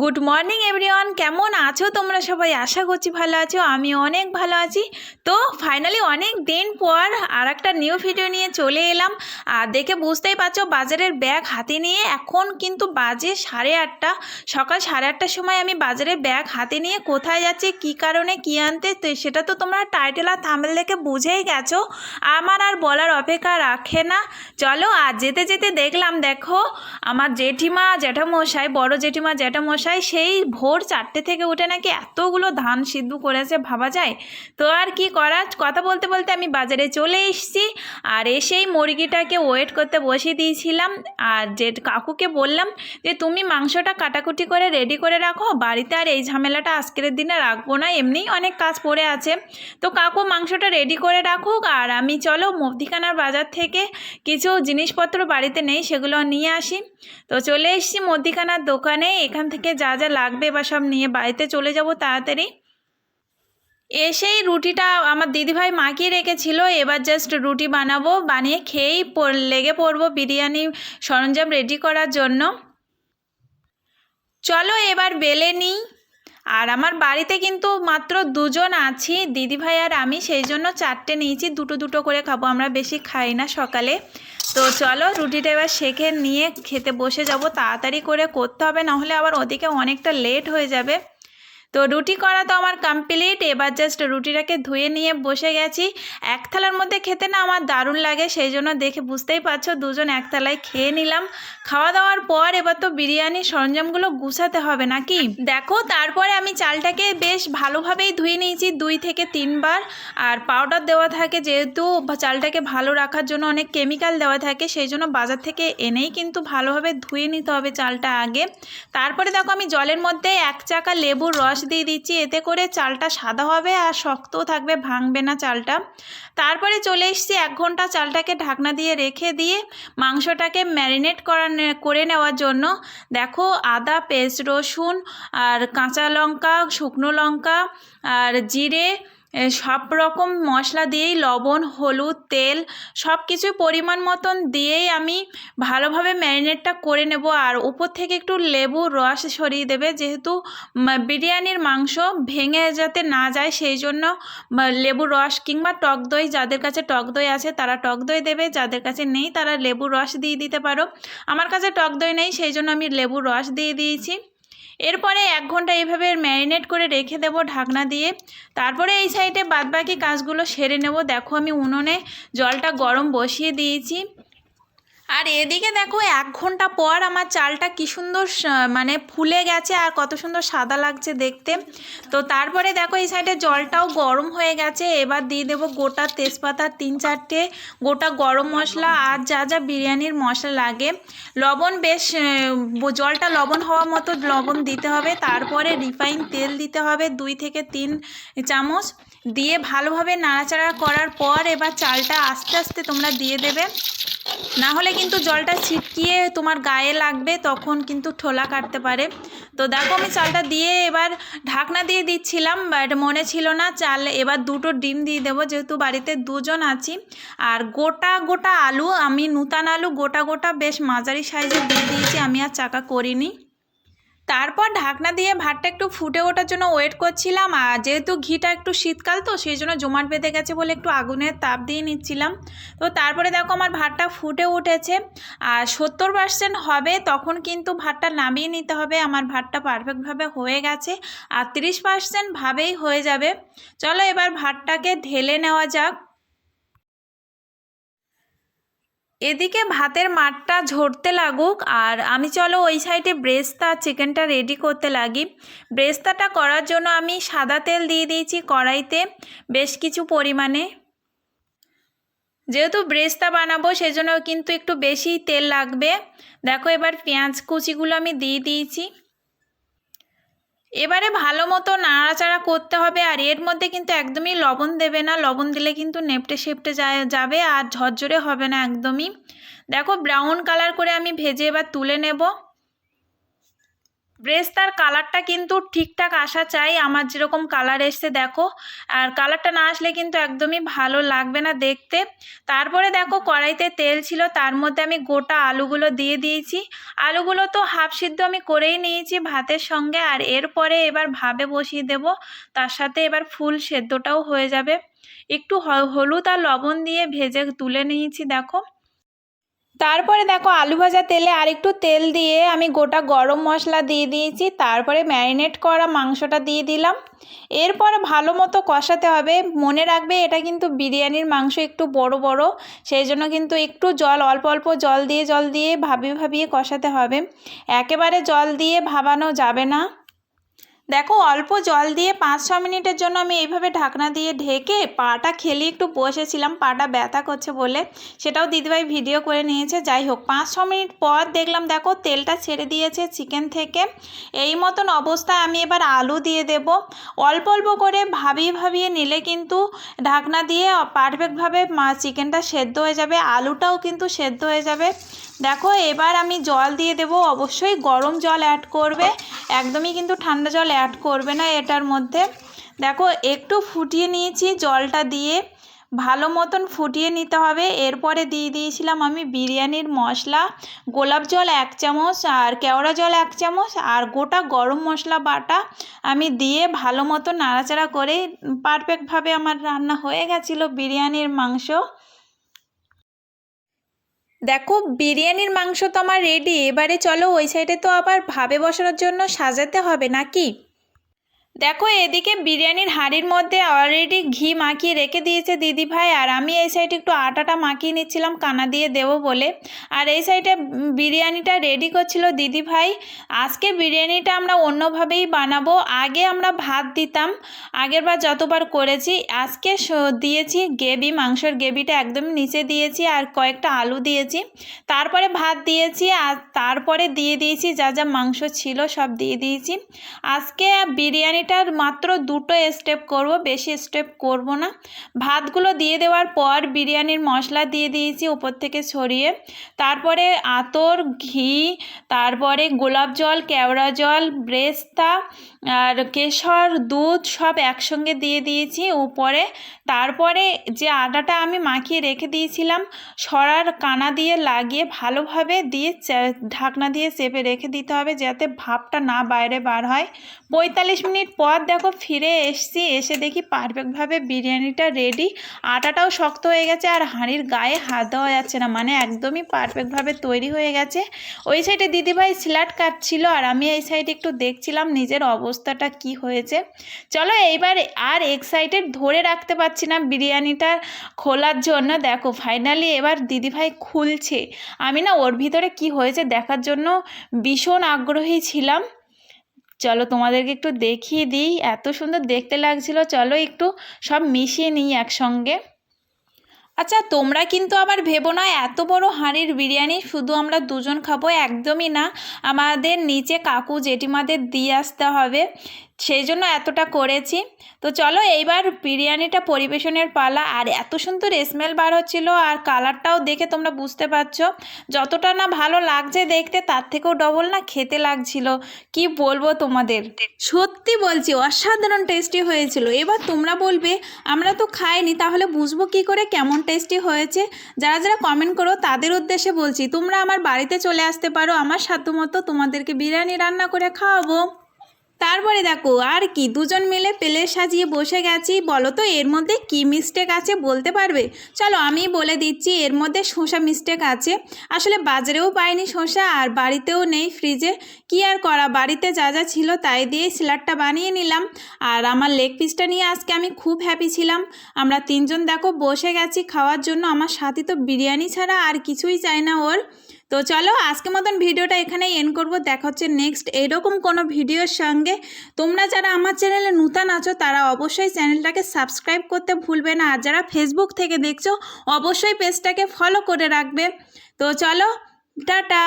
Good morning everyone কেমন আছো তোমরা সবাই? আশা করছি ভালো আছো। আমি অনেক ভালো আছি। তো ফাইনালি অনেক দিন পর আর একটা নিউ ভিডিও নিয়ে চলে এলাম। আর দেখে বুঝতেই পারছ, বাজারের ব্যাগ হাতে নিয়ে এখন কিন্তু বাজে সাড়ে আটটা। সকাল সাড়ে আটটার সময় আমি বাজারের ব্যাগ হাতে নিয়ে কোথায় যাচ্ছি, কী কারণে কী আনতে, তো সেটা তো তোমরা টাইটেল আর থামেল দেখে বুঝেই গেছো। আমার আর বলার অপেক্ষা রাখে না। চলো, আর যেতে যেতে দেখলাম, দেখো, আমার জেঠিমা, জ্যাঠামশাই, বড় জেঠিমা, জ্যাঠামশাই সেই ভোর চারটে থেকে উঠে নাকি এতগুলো ধান সিদ্ধ করেছে ভাবা যায়? তো আর কি করার কথা বলতে বলতে আমি বাজারে চলে এসেছি আর এসেই মুরগিটাকে ওয়েট করতে বসিয়ে দিয়েছিলাম। আর যে কাকুকে বললাম যে, তুমি মাংসটা কাটাকুটি করে রেডি করে রাখো। বাড়িতে আর এই ঝামেলাটা আজকের দিনে রাখব না। এমনিই অনেক কাজ পড়ে আছে। তো কাকু মাংসটা রেডি করে রাখুক আর আমি চলো মুদিখানার বাজার থেকে কিছু জিনিসপত্র বাড়িতে নেই সেগুলো নিয়ে আসি। তো চলে এসেছি মুদিখানার দোকানে। এখান থেকে যা যা লাগবে বা সব নিয়ে বাড়িতে চলে যাব তাড়াতাড়ি। এসেই রুটিটা আমার দিদিভাই মাখিয়ে রেখেছিল। এবার জাস্ট রুটি বানাবো, বানিয়ে খেয়েই লেগে পড়ব বিরিয়ানি সরঞ্জাম রেডি করার জন্য। চলো এবার বেলে নিই। আর আমার বাড়িতে কিন্তু মাত্র দুজন আছি, দিদিভাই আর আমি, সেই জন্য চারটে নিয়েছি, দুটো দুটো করে খাব, আমরা বেশি খাই না সকালে। তো চলো রুটিটা এবার শেখে নিয়ে খেতে বসে যাব, তাড়াতাড়ি করে করতে হবে নাহলে আবার ওদিকে অনেকটা লেট হয়ে যাবে। তো রুটি করা তো আমার কমপ্লিট এবার জাস্ট রুটিটাকে ধুয়ে নিয়ে বসে গেছি। এক থালার মধ্যে খেতে না আমার দারুণ লাগে, সেই জন্য দেখে বুঝতেই পারছ দুজন এক থালায় খেয়ে নিলাম। খাওয়া দাওয়ার পর এবার তো বিরিয়ানির সরঞ্জামগুলো গুছাতে হবে নাকি? দেখো, তারপরে আমি চালটাকে বেশ ভালোভাবেই ধুয়ে নিয়েছি দুই থেকে তিনবার। আর পাউডার দেওয়া থাকে যেহেতু, চালটাকে ভালো রাখার জন্য অনেক কেমিক্যাল দেওয়া থাকে, সেই জন্য বাজার থেকে এনেই কিন্তু ভালোভাবে ধুয়ে নিতে হবে চালটা আগে। তারপরে দেখো আমি জলের মধ্যে এক চাকা লেবুর রস দিয়ে দিচ্ছি, এতে করে চালটা সাদা হবে আর শক্তও থাকবে, ভাঙবে না চালটা। তারপরে চলে এসছি, এক ঘণ্টা চালটাকে ঢাকনা দিয়ে রেখে দিয়ে মাংসটাকে ম্যারিনেট করা করে নেওয়ার জন্য। দেখো, আদা, পেস্ট, রসুন আর কাঁচা লঙ্কা, শুকনো লঙ্কা আর জিরে সব রকম মশলা দিয়েই লবণ, হলুদ, তেল সব কিছু পরিমাণ মতন দিয়েই আমি ভালোভাবে ম্যারিনেটটা করে নেব। আর উপর থেকে একটু লেবুর রস সরিয়ে দেবে। যেহেতু বিরিয়ানির মাংস ভেঙে যাতে না যায়, সেই জন্য লেবুর রস কিংবা টক দই, যাদের কাছে টক দই আছে তারা টক দই দেবে। যাদের কাছে নেই তারা লেবুর রস দিয়ে দিতে পারো। আমার কাছে টক দই নেই, সেই জন্য আমি লেবুর রস দিয়ে দিয়েছি। এরপরে এক ঘণ্টা এইভাবে ম্যারিনেট করে রেখে দেব ঢাকনা দিয়ে। তারপরে এই সাইডে বাদবাকি কাজগুলো সেরে নেব। দেখো আমি উনুনে জলটা গরম বসিয়ে দিয়েছি। আর এদিকে দেখো, এক ঘণ্টা পর আমার চালটা কি সুন্দর মানে ফুলে গেছে আর কত সুন্দর সাদা লাগছে দেখতে। তো তারপরে দেখো, এই সাইডে জলটাও গরম হয়ে গেছে। এবার দিয়ে দেবো গোটা তেজপাতা তিন চারটে, গোটা গরম মশলা আর যা যা বিরিয়ানির মশলা লাগে। লবণ বেশ জলটা লবণ হওয়া মতো লবণ দিতে হবে। তারপরে রিফাইন তেল দিতে হবে দুই থেকে তিন চামচ। দিয়ে ভালোভাবে নাড়াচাড়া করার পর এবার চালটা আস্তে আস্তে তোমরা দিয়ে দেবে। না হলে কিন্তু জলটা ছিটকিয়ে তোমার গায়ে লাগবে, তখন কিন্তু ঠোলা কাটতে পারে। তো দেখো আমি চালটা দিয়ে এবার ঢাকনা দিয়ে দিচ্ছিলাম, বাট মনে ছিল না চাল এবার দুটো ডিম দিয়ে দেবো, যেহেতু বাড়িতে দুজন আছি। আর গোটা গোটা আলু, আমি নূতন আলু গোটা গোটা বেশ মাঝারি সাইজে দিয়ে দিয়েছি, আমি আর চাকা করিনি। তারপর ঢাকনা দিয়ে ভাতটা একটু ফুটে ওঠার জন্য ওয়েট করছিলাম, আর যেহেতু ঘিটা একটু শীতকাল তো সেই জন্য জমাট বেঁধে গেছে বলে একটু আগুনের তাপ দিয়ে নিচ্ছিলাম। তো তারপরে দেখো আমার ভাতটা ফুটে উঠেছে, আর সত্তর পার্সেন্ট হবে তখন কিন্তু ভাতটা নামিয়ে নিতে হবে। আমার ভাতটা পারফেক্টভাবে হয়ে গেছে, আর তিরিশ পার্সেন্ট ভাবেই হয়ে যাবে। চলো এবার ভাতটাকে ঢেলে নেওয়া যাক। এদিকে ভাতের মাঠটা ঝরতে লাগুক, আর আমি চলো ওই সাইডে ব্রেস্তা, চিকেনটা রেডি করতে লাগি। ব্রেস্তাটা করার জন্য আমি সাদা তেল দিয়ে দিয়েছি কড়াইতে, বেশ কিছু পরিমাণে। যেহেতু ব্রেস্তা বানাবো, সেজন্য কিন্তু একটু বেশি তেল লাগবে। দেখো এবার পেঁয়াজ কুচিগুলো আমি দিয়ে দিয়েছি। এবারে ভালো মতো নাড়াচাড়া করতে হবে আর এর মধ্যে কিন্তু একদমই লবণ দেবে না। লবণ দিলে কিন্তু নেপটে সেপটে যাবে আর ঝরঝরে হবে না একদমই। দেখো ব্রাউন কালার করে আমি ভেজে এবার তুলে নেব। ব্রেস্তার কালারটা কিন্তু ঠিকঠাক আসা চাই। আমার যেরকম কালার এসছে, দেখো। আর কালারটা না আসলে কিন্তু একদমই ভালো লাগবে না দেখতে। তারপরে দেখো, কড়াইতে তেল ছিল, তার মধ্যে আমি গোটা আলুগুলো দিয়ে দিয়েছি। আলুগুলো তো হাফ সিদ্ধ আমি করেই নিয়েছি ভাতের সঙ্গে। আর এরপরে এবার ভাবে বসিয়ে দেব। তার সাথে এবার ফুল সেদ্ধটাও হয়ে যাবে। একটু হলুদ আর লবণ দিয়ে ভেজে তুলে নিয়েছি, দেখো। তারপরে দেখো আলু ভাজা তেলে আরেকটু তেল দিয়ে আমি গোটা গরম মশলা দিয়ে দিয়েছি। তারপরে ম্যারিনেট করা মাংসটা দিয়ে দিলাম। এরপরে ভালো মতো কষাতে হবে। মনে রাখবে এটা কিন্তু বিরিয়ানির মাংস একটু বড় বড় সেই জন্য কিন্তু একটু জল, অল্প অল্প জল দিয়ে জল দিয়ে ভাবিয়ে ভাবিয়ে কষাতে হবে। একেবারে জল দিয়ে ভাবানো যাবে না। দেখো, অল্প জল দিয়ে পাঁচ ছ মিনিটের জন্য আমি এইভাবে ঢাকনা দিয়ে ঢেকে পাটা খেলে একটু বসেছিলাম। পাটা ব্যথা করছে বলে। সেটাও দিদিভাই ভিডিও করে নিয়েছে। যাই হোক, পাঁচ ছ মিনিট পর দেখলাম, দেখো, তেলটা ছেড়ে দিয়েছে চিকেন থেকে। এই মতন অবস্থায় আমি এবার আলু দিয়ে দেব। অল্প অল্প করে ভাবিয়ে ভাবিয়ে নিলে কিন্তু ঢাকনা দিয়ে পারফেক্টভাবে চিকেনটা সেদ্ধ হয়ে যাবে। আলুটাও কিন্তু সেদ্ধ হয়ে যাবে। দেখো, এবার আমি জল দিয়ে দেব। অবশ্যই গরম জল অ্যাড করবে। একদমই কিন্তু ঠান্ডা জল অ্যাড করবে না এটার মধ্যে। দেখো, একটু ফুটিয়ে নিয়েছি জলটা দিয়ে। ভালো মতন ফুটিয়ে নিতে হবে। এরপরে দিয়ে দিয়েছিলাম আমি বিরিয়ানির মশলা। গোলাপ জল এক চামচ আর কেওড়া জল এক চামচ আর গোটা গরম মশলা বাটা আমি দিয়ে ভালো মতো নাড়াচাড়া করে পারফেক্টভাবে আমার রান্না হয়ে গেছিল বিরিয়ানির মাংস। দেখো, বিরিয়ানির মাংস তো আমার রেডি এবারে চলো ওই সাইডে তো আবার ভাবে বসানোর জন্য সাজাতে হবে নাকি? দেখো, এদিকে বিরিয়ানির হাঁড়ির মধ্যে অলরেডি ঘি মাখিয়ে রেখে দিয়েছে দিদি ভাই, আর আমি এই সাইডে একটু আটাটা মাখিয়ে নিচ্ছিলাম, কানা দিয়ে দেবো বলে। আর এই সাইডে বিরিয়ানিটা রেডি করছিল দিদি ভাই। আজকে বিরিয়ানিটা আমরা অন্যভাবেই বানাবো। আগে আমরা ভাত দিতাম আগেরবার যতবার করেছি, আজকে দিয়েছি গ্রেভি, মাংসের গ্রেভিটা একদম নিচে দিয়েছি, আর কয়েকটা আলু দিয়েছি। তারপরে ভাত দিয়েছি, আর তারপরে দিয়ে দিয়েছি যা যা মাংস ছিল সব দিয়ে দিয়েছি। আজকে বিরিয়ানিটার মাত্র দুটো স্টেপ করব, বেশি স্টেপ করব না। ভাতগুলো দিয়ে দেওয়ার পর বিরিয়ানির মশলা দিয়ে দিয়েছি উপর থেকে ছড়িয়ে। তারপরে আতর, ঘি, তারপরে গোলাপ জল, কেওড়া জল, ব্রেস্তা আর কেশর, দুধ সব একসঙ্গে দিয়ে দিয়েছি উপরে। তারপরে যে আটাটা আমি মাখিয়ে রেখে দিয়েছিলাম, সরার কানা দিয়ে লাগিয়ে ভালোভাবে দিয়ে ঢাকনা দিয়ে চেপে রেখে দিতে হবে যাতে ভাপটা না বাইরে বার হয়। পঁয়তাল্লিশ মিনিট পর দেখো, ফিরে এসছি, এসে দেখি পারফেক্টভাবে বিরিয়ানিটা রেডি আটাটাও শক্ত হয়ে গেছে আর হাঁড়ির গায়ে হাত দেওয়া যাচ্ছে না মানে একদমই পারফেক্টভাবে তৈরি হয়ে গেছে। ওই সাইডে দিদিভাই স্ল্যাট কাটছিল আর আমি এই সাইডে একটু দেখছিলাম নিজের অবস্থাটা কি হয়েছে। চলো এইবার আর এক্সাইটেড ধরে রাখতে পারছি না বিরিয়ানিটা খোলার জন্য। দেখো ফাইনালি এবার দিদিভাই খুলছে। আমি না ওর ভিতরে কি হয়েছে দেখার জন্য ভীষণ আগ্রহী ছিলাম। চলো তোমাদেরকে একটু দেখিয়ে দিই। এত সুন্দর দেখতে লাগছিল। চলো একটু সব মিশিয়ে নিই একসঙ্গে। আচ্ছা তোমরা কিন্তু আবার ভেবো না, এত বড় হাঁড়ির বিরিয়ানি শুধু আমরা দুজন খাব, একদমই না। আমাদের নিচে কাকু জেঠিমাদের দিয়ে আসতে হবে। সেই জন্য এতটা করেছি। তো চলো এইবার বিরিয়ানিটা পরিবেশনের পালা। আর এত সুন্দর স্মেল বার হচ্ছিল আর কালারটাও দেখে তোমরা বুঝতে পারছ। যতটা না ভালো লাগছে দেখতে, তার থেকেও ডবল না খেতে লাগছিল। কি বলব তোমাদের? সত্যি বলছি, অসাধারণ টেস্টি হয়েছিল। এবার তোমরা বলবে, আমরা তো খাইনি, তাহলে বুঝব কি করে কেমন টেস্টি হয়েছে? যারা যারা কমেন্ট করো, তাদের উদ্দেশ্যে বলছি, তোমরা আমার বাড়িতে চলে আসতে পারো। আমার সাধ্যমতো তোমাদেরকে বিরিয়ানি রান্না করে খাওয়াবো। তারপরে দেখো, আর কি, দুজন মিলে প্লেট সাজিয়ে বসে গেছি। বলো তো, এর মধ্যে কি মিস্টেক আছে বলতে পারবে? চলো, আমি বলে দিচ্ছি, এর মধ্যে শসা মিস্টেক আছে। আসলে বাজারেও পাইনি শসা, আর বাড়িতেও নেই ফ্রিজে কি আর করা, বাড়িতে যা যা ছিল তাই দিয়ে স্যালাডটা বানিয়ে নিলাম। আর আমার লেগ পিসটা নিয়ে আজকে আমি খুব হ্যাপি ছিলাম। আমরা তিনজন দেখো বসে গেছি খাওয়ার জন্য। আমার সাথে তো বিরিয়ানি ছাড়া আর কিছুই চাই না ওর। তো চলো আজকে মতন ভিডিওটা এখানেই এন করব। দেখা হচ্ছে নেক্সট এরকম কোনো ভিডিওর সঙ্গে। তোমরা যারা আমার চ্যানেলে নূতন আছো, তারা অবশ্যই চ্যানেলটাকে সাবস্ক্রাইব করতে ভুলবে না। আর যারা ফেসবুক থেকে দেখছ, অবশ্যই পেজটাকে ফলো করে রাখবে। তো চলো, টাটা!